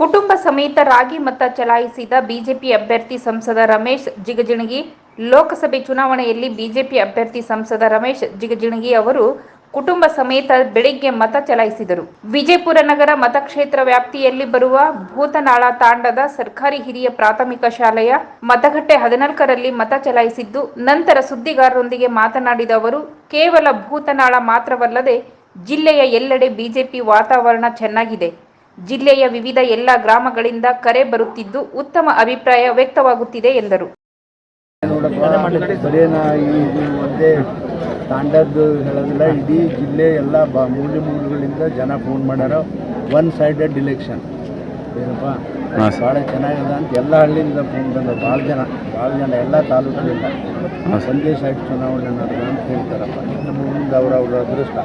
ಕುಟುಂಬ ಸಮೇತ ರಾಗಿ ಮತ ಚಲಾಯಿಸಿದ ಬಿಜೆಪಿ ಅಭ್ಯರ್ಥಿ ಸಂಸದ ರಮೇಶ್ ಜಿಗಜಿಣಗಿ. ಲೋಕಸಭೆ ಚುನಾವಣೆಯಲ್ಲಿ ಬಿಜೆಪಿ ಅಭ್ಯರ್ಥಿ ಸಂಸದ ರಮೇಶ್ ಜಿಗಜಿಣಗಿ ಅವರು ಕುಟುಂಬ ಸಮೇತ ಬೆಳಿಗ್ಗೆ ಮತ ಚಲಾಯಿಸಿದರು. ವಿಜಯಪುರ ನಗರ ಮತಕ್ಷೇತ್ರ ವ್ಯಾಪ್ತಿಯಲ್ಲಿ ಬರುವ ಭೂತನಾಳ ತಾಂಡದ ಸರ್ಕಾರಿ ಹಿರಿಯ ಪ್ರಾಥಮಿಕ ಶಾಲೆಯ ಮತಗಟ್ಟೆ ಹದಿನಾಲ್ಕರಲ್ಲಿ ಮತ ಚಲಾಯಿಸಿದ್ದು, ನಂತರ ಸುದ್ದಿಗಾರರೊಂದಿಗೆ ಮಾತನಾಡಿದ ಅವರು, ಕೇವಲ ಭೂತನಾಳ ಮಾತ್ರವಲ್ಲದೆ ಜಿಲ್ಲೆಯ ಎಲ್ಲೆಡೆ ಬಿಜೆಪಿ ವಾತಾವರಣ ಚೆನ್ನಾಗಿದೆ. ಜಿಲ್ಲೆಯ ವಿವಿಧ ಎಲ್ಲ ಗ್ರಾಮಗಳಿಂದ ಕರೆ ಬರುತ್ತಿದ್ದು ಉತ್ತಮ ಅಭಿಪ್ರಾಯ ವ್ಯಕ್ತವಾಗುತ್ತಿದೆ ಎಂದರು. ತಾಂಡದ್ದು ಹೇಳೋದಿಲ್ಲ ಇಡೀ ಜಿಲ್ಲೆ ಎಲ್ಲ ಬ ಮೂಲೆ ಮೂಲೆಗಳಿಂದ ಜನ ಫೋನ್ ಮಾಡ್ಯಾರ. ಒನ್ ಸೈಡೆಡ್ ಇಲೆಕ್ಷನ್ ಏನಪ್ಪ? ಭಾಳ ಚೆನ್ನಾಗಿದೆ ಅಂತ ಎಲ್ಲ ಹಳ್ಳಿಯಿಂದ ಫೋನ್ ಬಂದ ಭಾಳ ಜನ ಭಾಳ ಜನ ಎಲ್ಲ ತಾಲೂಕಿನಿಂದ ಸಂದೇಶ ಒಂದೇ ಸೈಡ್ ಚುನಾವಣೆ ನಡೆದ ಅಂತ ಹೇಳ್ತಾರಪ್ಪ. ನಮ್ಮ ಮುಂದೆ ಅವರವ್ರ ಅವ್ರ ಅದೃಷ್ಟ.